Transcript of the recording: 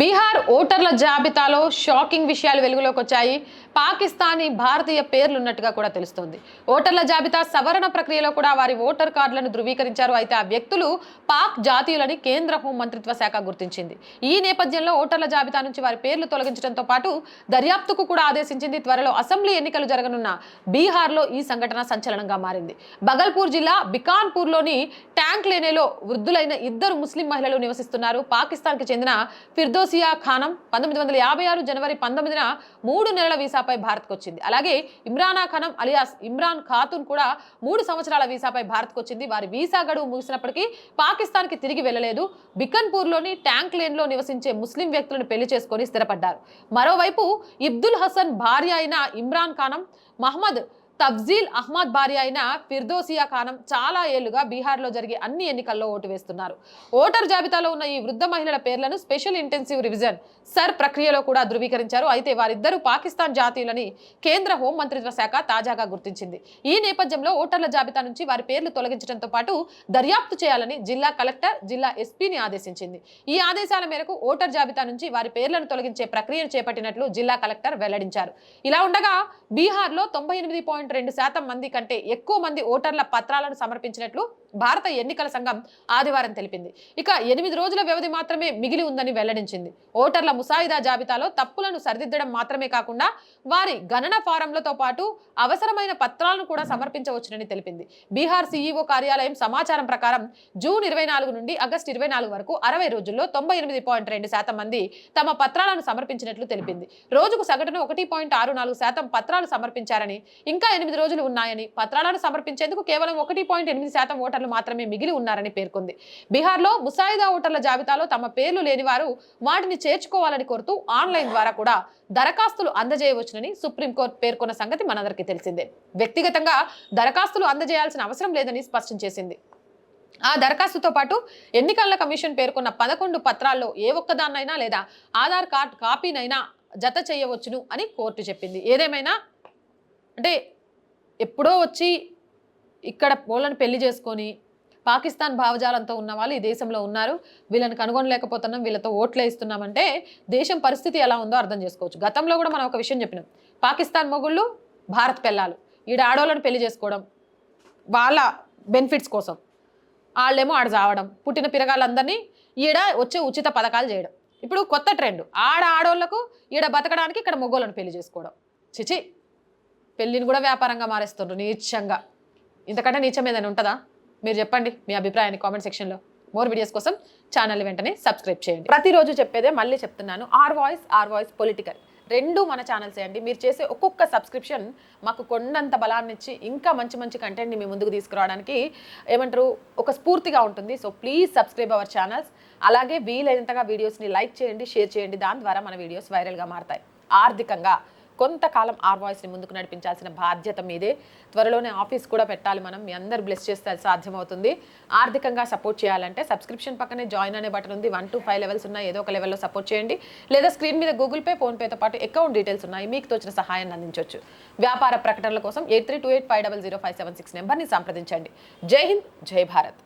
బీహార్ ఓటర్ల జాబితాలో షాకింగ్ విషయాలు వెలుగులోకి వచ్చాయి. పాకిస్తానీ భారతీయ పేర్లు ఉన్నట్టుగా కూడా తెలుస్తోంది. ఓటర్ల జాబితా సవరణ ప్రక్రియలో కూడా వారి ఓటర్ కార్డులను ధృవీకరించారు. అయితే ఆ వ్యక్తులు పాక్ జాతీయులని కేంద్ర హోం మంత్రిత్వ శాఖ గుర్తించింది. ఈ నేపథ్యంలో ఓటర్ల జాబితా నుంచి వారి పేర్లు తొలగించడంతో పాటు దర్యాప్తుకు కూడా ఆదేశించింది. త్వరలో అసెంబ్లీ ఎన్నికలు జరగనున్న బీహార్లో ఈ సంఘటన సంచలనంగా మారింది. బగల్పూర్ జిల్లా బికాన్పూర్లోని ట్యాంక్ లేనేలో వృద్ధులైన ఇద్దరు ముస్లిం మహిళలు నివసిస్తున్నారు. పాకిస్తాన్కి చెందిన ఫిర్దో ఫిరోసియా ఖానం పంతొమ్మిది వందల యాభై ఆరు జనవరి పంతొమ్మిదిన మూడు నెలల వీసాపై భారత్కు వచ్చింది అలాగే ఇమ్రానా ఖానం అలియాస్ ఇమ్రాన్ ఖాతున్ కూడా మూడు సంవత్సరాల వీసాపై భారత్కు వచ్చింది వారి వీసా గడువు ముగిసినప్పటికీ పాకిస్తాన్కి తిరిగి వెళ్ళలేదు. బికన్పూర్లోని ట్యాంక్ లేన్లో నివసించే ముస్లిం వ్యక్తులను పెళ్ళి చేసుకొని స్థిరపడ్డారు. మరోవైపు ఇబ్దుల్ హసన్ భార్య అయిన ఇమ్రాన్ ఖానం మహమ్మద్ తఫ్జీల్ అహ్మద్ భార్య అయిన ఫిర్దోసియా ఖానం చాలా ఏళ్ళుగా బీహార్లో జరిగే అన్ని ఎన్నికల్లో ఓటు వేస్తున్నారు. ఓటర్ జాబితాలో ఉన్న ఈ వృద్ధ మహిళల పేర్లను స్పెషల్ ఇంటెన్సివ్ రివిజన్ సర్ ప్రక్రియలో కూడా ధృవీకరించారు. అయితే వారిద్దరూ పాకిస్తాన్ జాతీయులని కేంద్ర హోం మంత్రిత్వ శాఖ తాజాగా గుర్తించింది. ఈ నేపథ్యంలో ఓటర్ల జాబితా నుంచి వారి పేర్లు తొలగించడంతో పాటు దర్యాప్తు చేయాలని జిల్లా కలెక్టర్ జిల్లా ఎస్పీని ఆదేశించింది. ఈ ఆదేశాల మేరకు ఓటర్ జాబితా నుంచి వారి పేర్లను తొలగించే ప్రక్రియను చేపట్టినట్లు జిల్లా కలెక్టర్ వెల్లడించారు. ఇలా ఉండగా బీహార్లో తొంభై ఎనిమిది పాయింట్ రెండు శాతం మంది కంటే ఎక్కువ మంది ఓటర్ల పత్రాలను సమర్పించినట్లు భారత ఎన్నికల సంఘం ఆదివారం తెలిపింది. ఇక ఎనిమిది రోజుల వ్యవధి మాత్రమే మిగిలి ఉందని వెల్లడించింది. ఓటర్ల ముసాయిదా జాబితాలో తప్పులను సరిదిద్దడం మాత్రమే కాకుండా వారి గణన ఫారంలతో పాటు అవసరమైన పత్రాలను కూడా సమర్పించవచ్చునని తెలిపింది. బీహార్ సీఈఓ కార్యాలయం సమాచారం ప్రకారం జూన్ ఇరవై నాలుగు నుండి ఆగస్టు ఇరవై నాలుగు వరకు అరవై రోజుల్లో తొంభై ఎనిమిది పాయింట్ రెండు శాతం మంది తమ పత్రాలను సమర్పించినట్లు తెలిపింది. రోజుకు సగటున ఒకటి పాయింట్ ఆరు నాలుగు శాతం పత్రాలు సమర్పించారని ఇంకా ఎనిమిది రోజులు ఉన్నాయని పత్రాలను సమర్పించేందుకు కేవలం ఒకటి పాయింట్ ఎనిమిది శాతం ఓటర్లు మాత్రమే మిగిలి ఉన్నారని పేర్కొంది. బీహార్లో ముసాయిదా ఓటర్ల జాబితాలో తమ పేర్లు లేని వారు వాటిని చేర్చుకోవాలని కోరుతూ ఆన్లైన్ ద్వారా కూడా దరఖాస్తులు అందజేయవచ్చునని సుప్రీంకోర్టు పేర్కొన్న సంగతి మనందరికీ తెలిసిందే. వ్యక్తిగతంగా దరఖాస్తులు అందజేయాల్సిన అవసరం లేదని స్పష్టం చేసింది. ఆ దరఖాస్తుతో పాటు ఎన్నికల కమిషన్ పేర్కొన్న పదకొండు పత్రాల్లో ఏ ఒక్కదాన్నైనా లేదా ఆధార్ కార్డ్ కాపీనైనా జత చేయవచ్చును అని కోర్టు చెప్పింది. ఏదేమైనా అంటే ఎప్పుడో వచ్చి ఇక్కడ వాళ్ళని పెళ్ళి చేసుకొని పాకిస్తాన్ భావజాలంతో ఉన్న వాళ్ళు ఈ దేశంలో ఉన్నారు. వీళ్ళని కనుగొనలేకపోతున్నాం వీళ్ళతో ఓట్లే ఇస్తున్నామంటే దేశం పరిస్థితి ఎలా ఉందో అర్థం చేసుకోవచ్చు. గతంలో కూడా మనం ఒక విషయం చెప్పినాం. పాకిస్తాన్ మొగుళ్ళు భారత్ పెళ్ళాలు. ఈడ ఆడోళ్ళని పెళ్ళి చేసుకోవడం వాళ్ళ బెనిఫిట్స్ కోసం. వాళ్ళేమో ఆడ చావడం పుట్టిన పిరగాళ్ళందరినీ ఈడ వచ్చే ఉచిత పథకాలు చేయడం. ఇప్పుడు కొత్త ట్రెండ్. ఆడ ఆడోళ్ళకు ఈడ బతకడానికి ఇక్కడ మొగోళ్ళను పెళ్ళి చేసుకోవడం. చిచి పెళ్ళిని కూడా వ్యాపారంగా మారేస్తుండ్రు నీచంగా. ఇంతకంటే నీచం ఏదైనా ఉంటుందా? మీరు చెప్పండి మీ అభిప్రాయాన్ని కామెంట్ సెక్షన్లో మోర్ వీడియోస్ కోసం ఛానల్ వెంటనే సబ్స్క్రైబ్ చేయండి. ప్రతిరోజు చెప్పేదే మళ్ళీ చెప్తున్నాను. R voice R voice political రెండు మన ఛానల్స్ అండి. మీరు చేసే ఒక్కొక్క సబ్స్క్రిప్షన్ మాకు కొండంత బలాన్ని ఇచ్చి ఇంకా మంచి మంచి కంటెంట్ని మీ ముందుకు తీసుకురావడానికి ఏమంటారు ఒక స్ఫూర్తిగా ఉంటుంది. So please subscribe our channels అలాగే వీలైనంతగా వీడియోస్ని లైక్ చేయండి షేర్ చేయండి. దాని ద్వారా మన వీడియోస్ వైరల్గా మారతాయి. ఆర్థికంగా కొంతకాలం ఆర్ వాయిస్ని ముందుకు నడిపించాల్సిన బాధ్యత మీదే. త్వరలోనే ఆఫీస్ కూడా పెట్టాలి మనం. మీ అందరు బ్లెస్ చేస్తే సాధ్యమవుతుంది. ఆర్థికంగా సపోర్ట్ చేయాలంటే సబ్స్క్రిప్షన్ పక్కనే జాయిన్ అనే బటన్ ఉంది. వన్ టు ఫైవ్ లెవెల్స్ ఉన్నాయి. ఏదో ఒక లెవెల్లో సపోర్ట్ చేయండి. లేదా స్క్రీన్ మీద గూగుల్ పే ఫోన్పేతో పాటు అకౌంట్ డీటెయిల్స్ ఉన్నాయి. మీకు తోచిన సహాయాన్ని అందించవచ్చు వ్యాపార ప్రకటనల కోసం eight three two eight five double zero five seven six నెంబర్ని సంప్రదించండి. జై హింద్ జై భారత్.